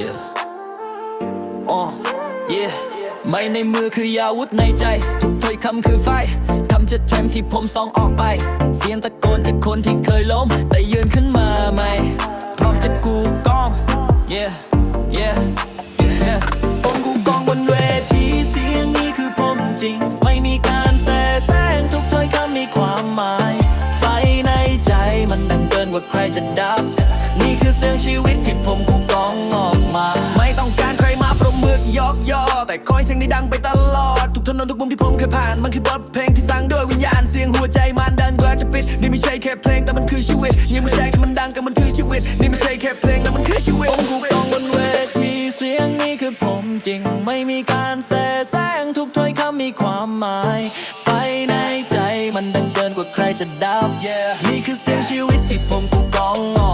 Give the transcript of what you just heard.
yeah อ๋อ yeah ไม่ในมือคืออาวุธในใจทุกถ้อยคำคือไฟคำจะแทมที่ผมส่องออกไป เสียงตะโกนจากคนที่เคยล้ม แต่ยืนขึ้นมาใหม่พร้อมจะกูกอง yeah yeah yeah ผมกูกองบนเวทีเสียงนี้คือผมจริง ไม่มีการแสแสงทุกถ้อยคำมีความหมาย ไฟในใจมันดังเกินกว่าใครจะดับ แต่คอยเสียงนี้ดังไปตลอด ทุกถนนทุกมุมที่ผมเคยผ่าน มันคือบทเพลงที่สร้างด้วยวิญญาณ เสียงหัวใจมันดันกว่าจะปิด นี่ไม่ใช่แค่เพลงแต่มันคือชีวิตนี่ไม่ใช่แค่มันดังแต่มันคือชีวิต นี่ไม่ใช่แค่เพลงแต่มันคือชีวิตผมกูกองบนเวทีเสียงนี้คือผมจริง ไม่มีการแสแสร้งทุกถ้อยคำมีความหมาย ไฟในใจมันดังเกินกว่าใครจะดับ Yeah นี่คือเสียงชีวิตที่ผมกูกองออกออกไม่เงี้ยมือขยำ